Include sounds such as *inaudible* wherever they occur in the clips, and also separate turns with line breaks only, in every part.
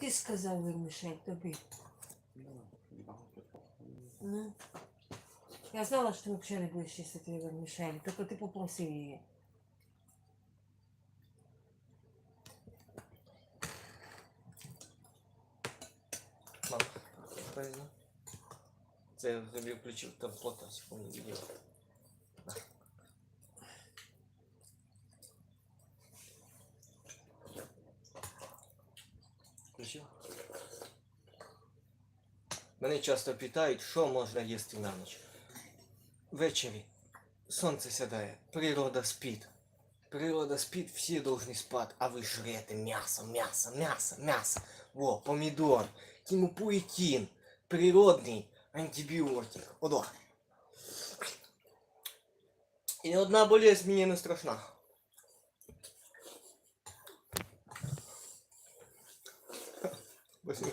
Ти сказав Мішель, тобі. Ну. Я знала, що ти взагалі не будеш чистити вермішель, тільки ти попросив її.
Мам, правильно. Це я тобі включив там фото, секунду відео. Мене часто питають, що можна їсти на ніч. Ввечері сонце сідає, природа спить. Природа спит, все должны спать, а вы жрете мясо, мясо, мясо, мясо. Во, помидор, тимопуетин, природний антибіотик. Одо. І ні одна болезнь мені не страшна. Спасибо.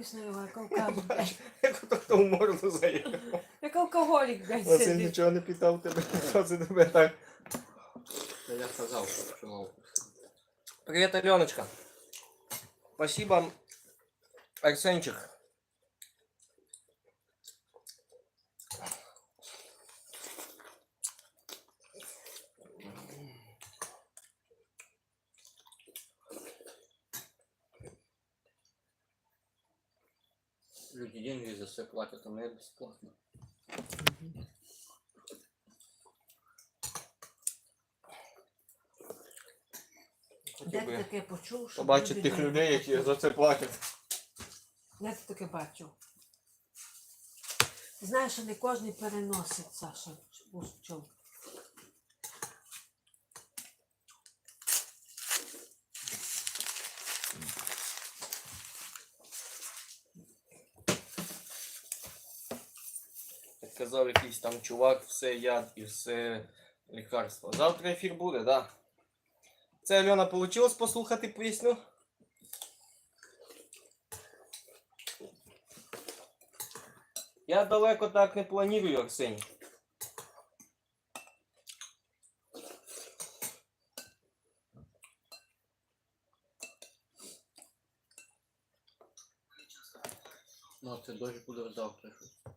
Ти подивись на його, як алкаш, блядь.
Як ото хто в морду заїхав.
Як алкоголік, блядь,
Василь
сидить.
нічого не питав тебе, що це тебе так.
Та я сказав, що пчелов.
Привет, Аленочка. Спасибо, Арсенчик.
Все платят, а мне бесплатно.
Де
Хотів
ти
би
таке почув, що
побачити
люди
тих
не-
людей, які за це платять.
Де ти таке бачив? Знаєш, що не кожен переносить, Саша, пчол.
Як казав якийсь там чувак, все яд і все лікарство. Завтра ефір буде, так. Да. Це Альона вийшло послухати пісню? Я далеко так не планую, Арсеній.
Ну, це дощ буде завтра. що?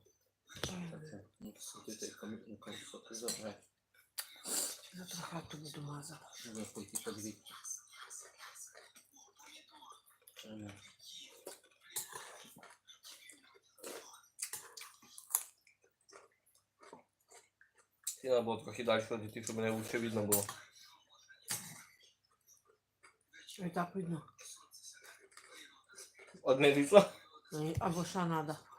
Це, Ну, сидіти, ну, красоти забрати.
Завтра хату буду мазати.
Ви пойти.
І треба було трохи далі ходити, щоб мене лучше видно було.
І так видно.
Одне ліцо.
Або що треба.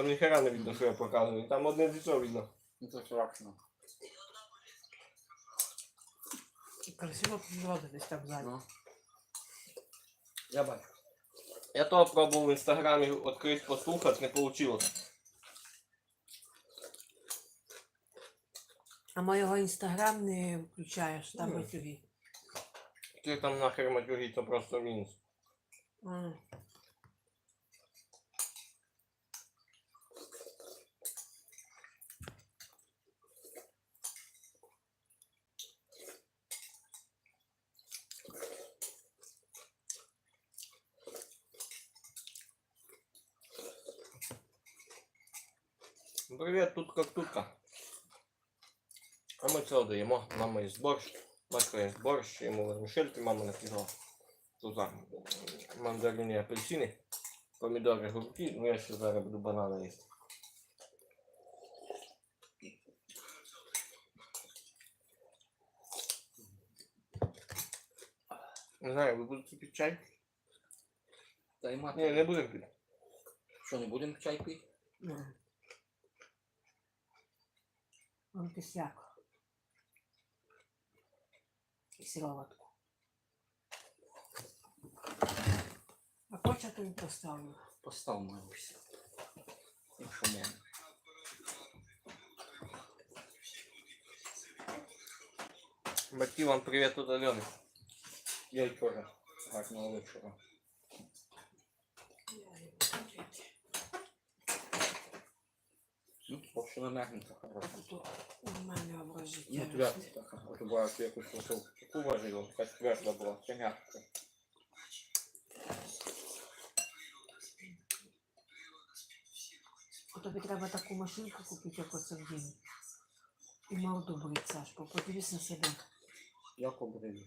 Там ніхера не видно, що я показую. Там одне ліцо видно.
Ну, це страшно.
Красиво природа десь там ззаді.
Ну,
Я бачу. Я то пробував в інстаграмі відкрити послухати, не вийшло.
А моєго інстаграм не включаєш, там
Ні.
батюги.
Ти там нахер матюги, то просто мінус. Привіт, тут как тутка. А ми це даємо. Мама їсть борщ. Батько їсть борщ, йому вермішельки, мама накидала. Тут мандарини, апельсини, помідори, огурки. Ну я ще зараз буду банани їсти. Не знаю, ви будете пити чай?
та й мати.
Ні, не будемо пити.
Що, не будемо чай пити?
М. Вон кисляк. І сироватку. А хоча тобі поставлю.
Постав Маруся. Якщо можна.
Батьки, вам привіт від Альони.
Я вчора. Гарного вечора. Мягенька, хороша.
Тут нормальне образ життя.
Ну, твердо така. От що якусь таку важила, якась тверда була, це м'яка.
От Тобі треба таку машинку купити, як оце в дім. І морду брить, Сашко, подивись на себе.
Як обрили.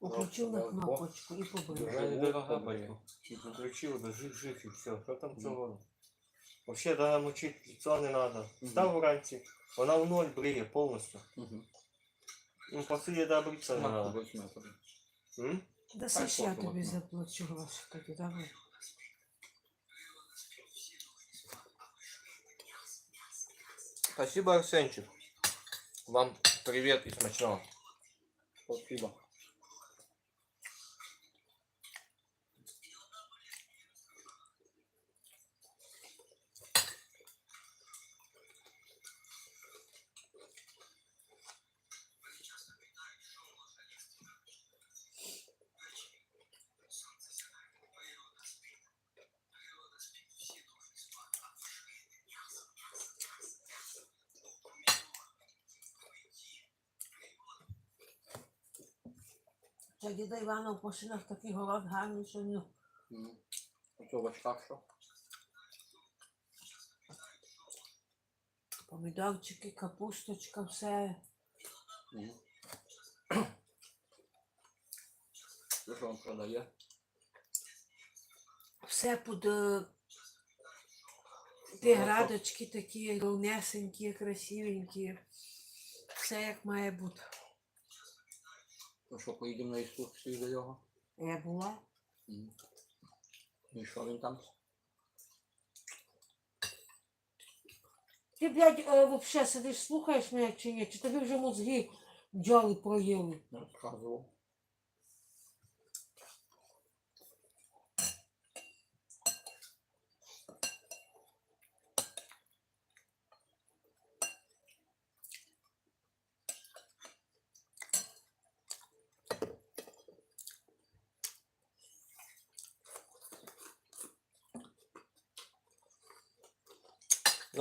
Включив на кнопочку і побрив.
Вона батько. Включил, жив, жив и все. Что там цього? Вообще, да, мочить лицо не надо. Став вранці, вона в ноль бриє повністю.
Угу.
Ну, по суті, да, бриться не
Смак
надо.
побачимо тобі.
М?
Да Саш, я
фото
тобі
можна.
заплачу гроші тоді, давай.
Спасибо, Арсенчик. Вам привет и смачного.
Спасибо.
Це діда Івана в машинах такий город гарний, що ну.
Мгм. Оце в очках що?
Помідорчики, капусточка, все.
Що він продає?
Все під е, ті градочки такі ровнесенькі, красивенькі. Все як має бути.
Ну що, поїдемо на екскурсію до його?
Я була.
Мгм. І що він там?
Ти, блядь, е, вообще сидиш, слухаєш мене чи ні? Чи тобі вже мозги бджоли проїли?
Розказував.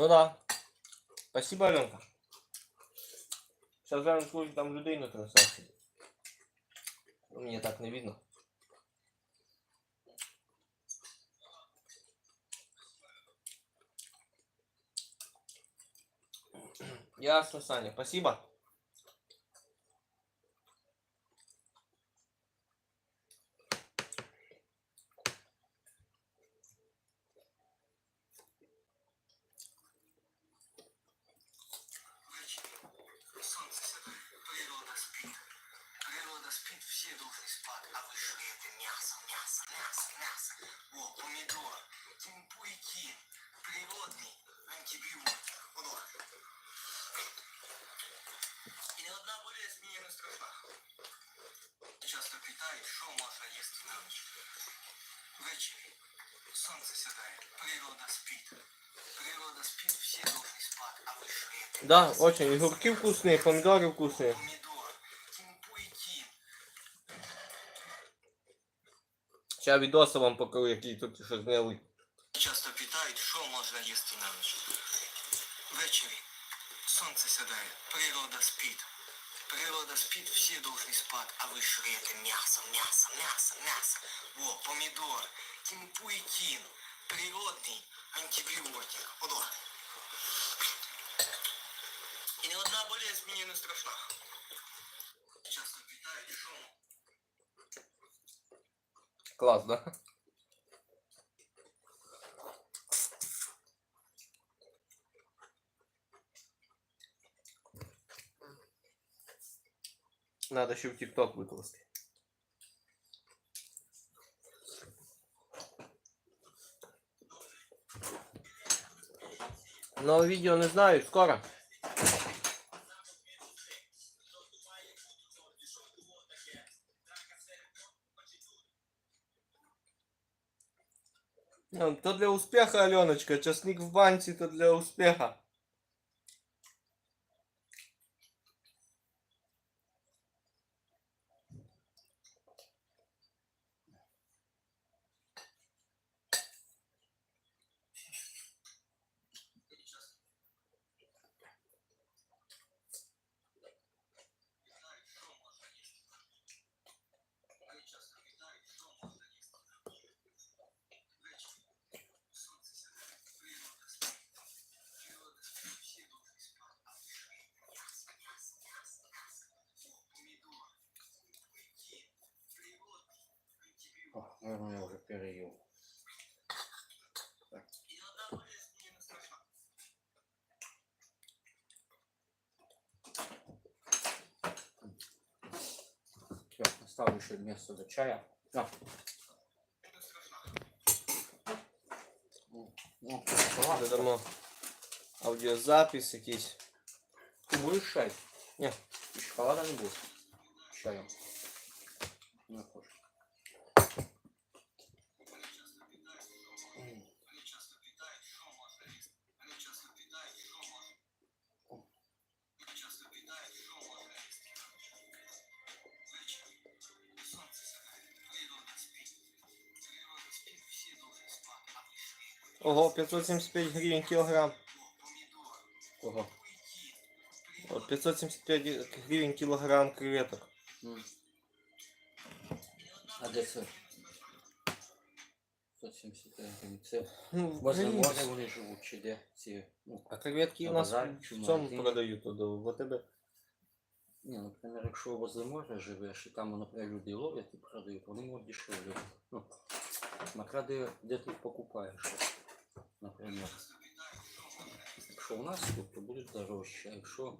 Ну да. Спасибо, Аленка. Сейчас зараз служить там людей на трансляції. Мені так не видно. Ясно, Саня, спасибо.
м'ясо, м'ясо, м'ясо, м'ясо. О, помідор, тимпуйкін, природний антибіотик. Воно. І не одна болезнь мені не страшна. Часто питають, що можна їсти на ніч. Ввечері сонце сідає, природа спить. Природа спить, всі должны спать, а ви жрете.
Да, очень. Огурки вкусные, помидоры вкусные.
Помідор,
Сейчас відоси вам покажу, який тут щось гнилий.
Часто питають, що можна їсти на ніч. Ввечері сонце сідає, природа спить. Природа спить, всі должны спати, а ви жрете м'ясо, м'ясо, м'ясо, м'ясо. О, помідор, тимпуйкін, природний антибіотик. Воно. І не одна болезнь мені не страшна.
Класс, да? Надо ще в ТикТок викласти. Нове видео не знаю, скоро. То для успеха, Аленочка. Часник в банці, то для успеха.
Наверное, я уже переел. Так. Всё, оставлю еще место для чая. На. Ну, ну, шоколад.
Додамо аудіозапис якийсь.
Ты будешь чай? И шоколада не будет. Чаем.
Ого, 575 гривень кілограм.
Кого?
От 575 гривень кілограм креветок.
М. А де це? 170 гривень. Це
Ну,
возле
українці.
моря вони живуть, чи де ці? Ну,
А креветки у нас
базарі чи в
в цьому продають туди, в АТБ.
Ні, наприклад, якщо возле моря живеш, і там, наприклад, люди ловлять і продають, вони можуть дешевле. Ну, смотря де, де ти покупаєш, наприклад. Якщо у нас тут, то буде дорожче. А якщо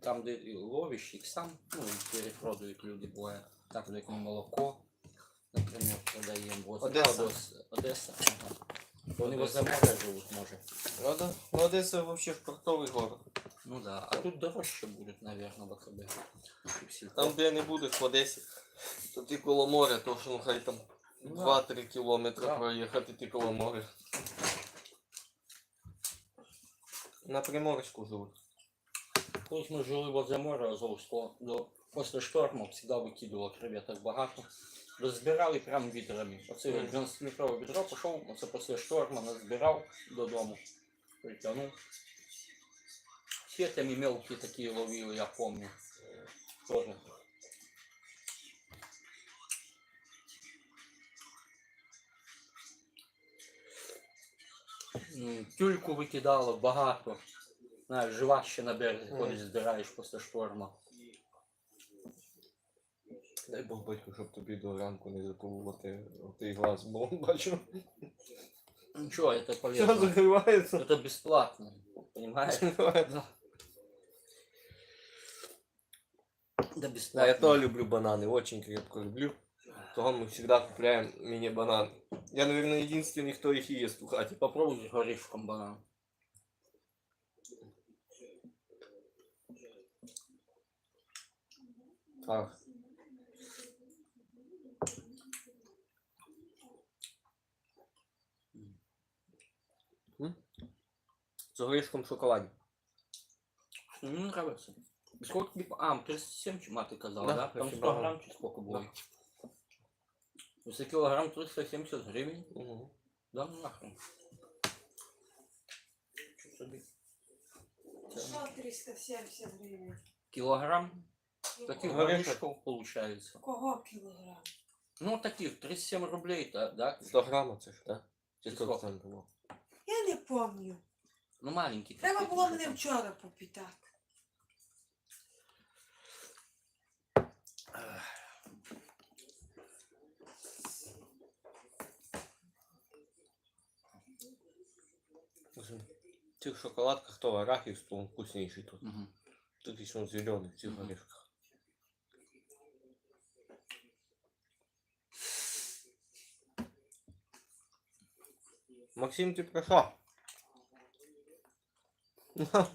там, де ловиш, їх сам, ну, перепродають люди, буває. Так, як ми молоко, наприклад, продаємо. возле-
Одеса.
Одес- Одеса. Ага. Вони
Одеса.
возле моря живуть, може.
Правда? Ну, Одеса вообще портовий город.
Ну да. А тут дорожче буде, наверное, в АКБ. І в сільпо.
Там, де не буде в Одесі, то ти коло моря, то що ну хай там
Ну да.
2-3 кілометри
Да.
проїхати, ти коло моря. На Приморську живуть.
Коли ми жили возле моря Азовського, до, після шторму завжди викидувало креветок багато. Розбирали прям відрами. Оце 12-літрове відро пішов, оце після шторму назбирав додому. Притягнув. Сетями мелкі такі ловили, я пам'ятаю. Тоже. Тюльку викидало багато. Знаєш, жива ще на березі,
Мгм.
ходиш, здираєш після шторма.
Дай Бог батько, щоб тобі до ранку не заколоти отий глаз, бо бачу.
Ничего, это
Все
полезно.
закривається.
Это бесплатно, понимаешь?
Закривається.
Да
Да,
бесплатно.
я тоже люблю бананы, очень крепко люблю. Того мы всегда купляем мини-банан. Я, наверное, единственный, кто их ест в хате.
Попробуй с горешком банан.
Так. М? З горішком в шоколаді.
Ну, Мне нравится. Сколько тебе... А, 37 чума ты казал,
Да,
да? Там 100
37
грамм сколько было? Если килограмм 370 гривен,
Угу.
да ну нахрен. Чё собі? Це
Що 370 гривень?
Килограмм таких
Горешек.
горешков получается.
Кого кілограм?
Ну, таких 37 рублей, да? да?
100 грамм це ж, так? Чи
Скільки?
100 там було?
Я не пам'ятаю.
Ну, маленький.
Треба
такий,
було
що
мене
там.
вчора попитати.
Цих шоколадках то арахис, то он вкуснейший тут.
Мгм.
Тут еще он зеленый в цих
Мгм.
орешках. Максим, ты про що? *laughs*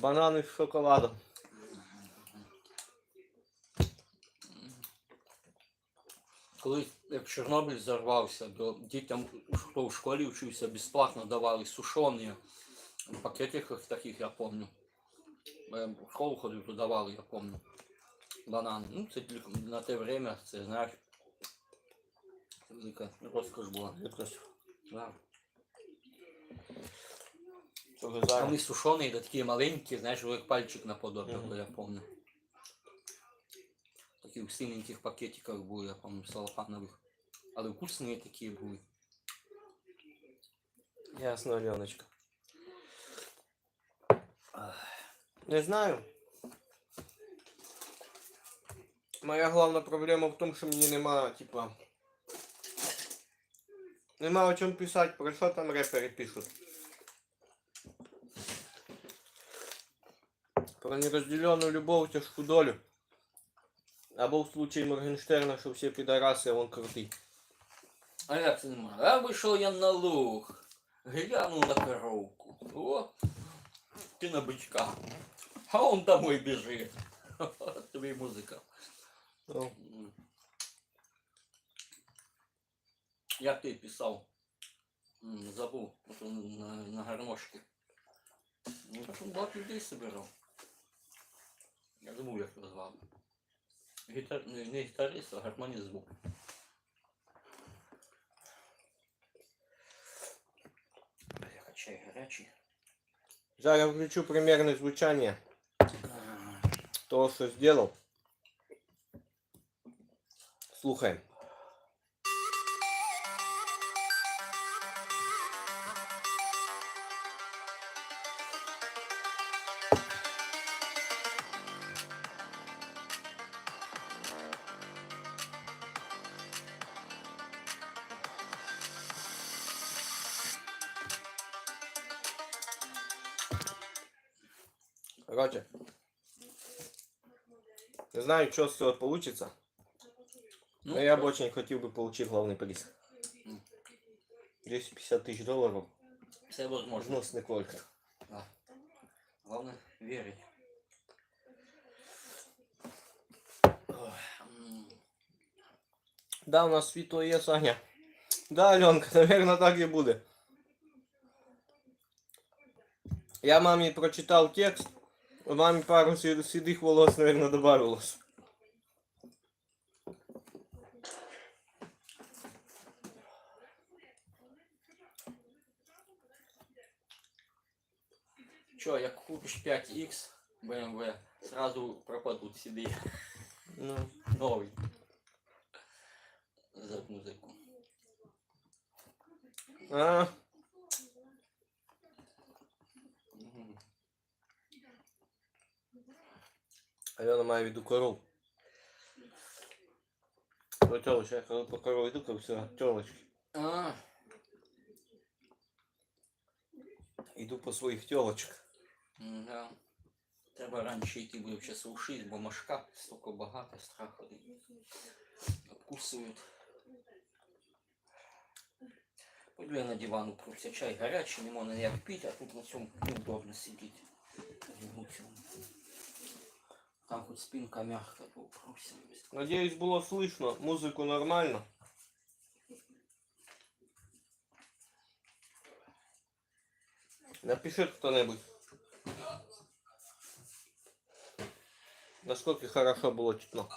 Банани з шоколадом.
Коли як Чорнобиль зарвався, то дітям, хто в школі вчився, безплатно давали сушені в пакетиках таких, я пам'ятаю. Я в школу ходив, то давали, я пам'ятаю. Банани. Ну, це тільки на те время, це знаєш. Велика розкош була.
Якось
Да.
зараз.
Сушені, да такі маленькі, знаєш, як пальчик наподобие,
Мгм.
я пам'ятаю. Такі в синеньких пакетиках були, я пам'ятаю, салафанових. Але вкусні такі були.
Ясно, Аленочка. Не знаю. Моя головна проблема в тому, що мені нема, типа. Нема о чому писати, про що там репери пишуть. Про нерозділену любов, тяжку долю. Або в случаї Моргенштерна, що всі підараси, а он крутий.
А як це нема? А вийшов я на луг. Глянув на коровку. О, ти на бичка. А он домой біжить. *laughs* Тобі музика.
Ну.
Як ти писав? М, Забув, от он на, на гармошки. Ну, так багато людей собирав. Я забув, як його звали. Гітар... Не, не гітарист, а гармоніст був. Бляха, чай гарячий.
Зараз включу примерне звучання
А,
того, що зробив. знаю, что с этого получится.
Ну,
Но я бы очень хотел бы получить главный приз.
М.
250 тысяч долларов.
Все возможно.
Взнос не колька.
Да. Главное верить. Ой, м,
Да, у нас світло є, Саня. Да, Аленка, *laughs* наверное, так і буде. Я мамі прочитав текст. У мамі пару сі- сідих волос, наверное, добавилось.
Чё, як купиш 5X BMW, сразу пропадут седые.
Ну,
Новый. За музыку.
а, Альона має в виду коров. Про тілочку, я коли по корову йду, как все, тілочки.
А,
Іду по своїх тілочок.
м, да. Треба раніше йти в часу 6, бо машка стільки багато, страх один. Обкусують. Пойду я на диван упруся. Чай гарячий, не можна ніяк пити, а тут на цьому неудобно сидіти. Там хоч спинка мягка, то упруся.
Надеюсь, було слышно. Музику нормально. Напиши кто-нибудь. Насколько хорошо было чутно.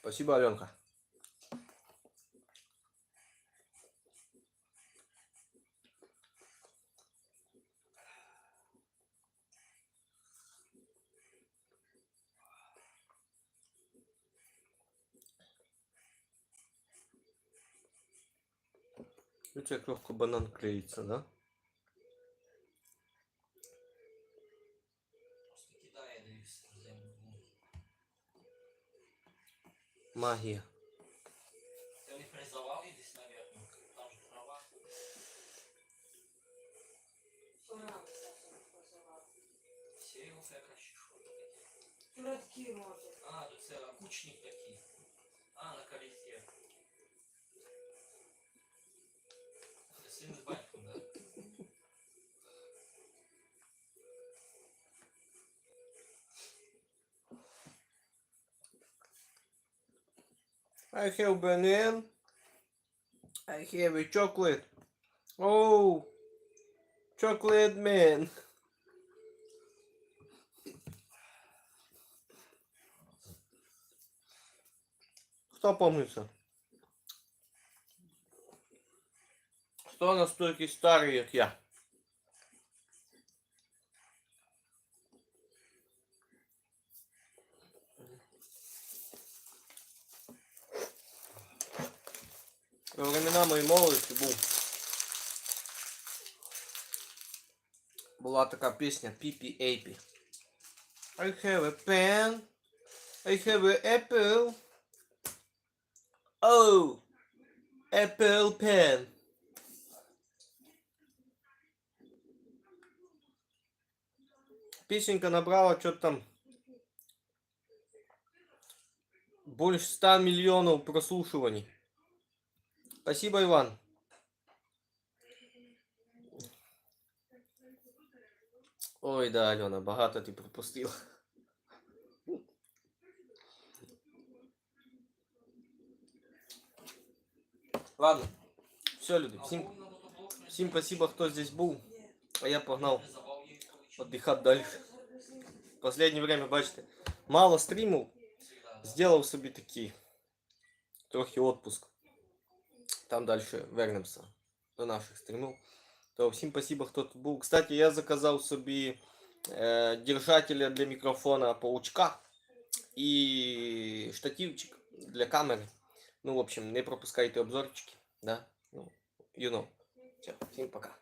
Спасибо, Аленка. Видите, как легко банан клеится, да? Магия.
Ти не призавав її десь, наверное, там же трава. Це краще що таке.
Братки.
А, то це кучник такий. А, на колесі. Це син з батьком, да?
I have banana. I have a chocolate. Oh, chocolate man. Кто помнится? Кто настолько старый, как я? була така пісня Піпі Ейпі. I have a pen. I have a apple. Oh! Apple pen. Песенка набрала что-то там больше 100 миллионов прослушиваний. Спасибо, Иван. Ой, да, Альона, багато ти пропустила. Ладно. Все, люди, всім, всім спасибо, хто здесь був. А я погнав отдыхать дальше. Последнее время, бачите, мало стрімів. Сделав собі такий трохи отпуск. Там дальше вернемося до наших стрімів. То всім спасибо, хто тут був. Кстати, я заказав собі е, держателя для мікрофона паучка і штативчик для камери. Ну, в общем, не пропускайте обзорчики. Да? Ну, you know. Все, всім пока.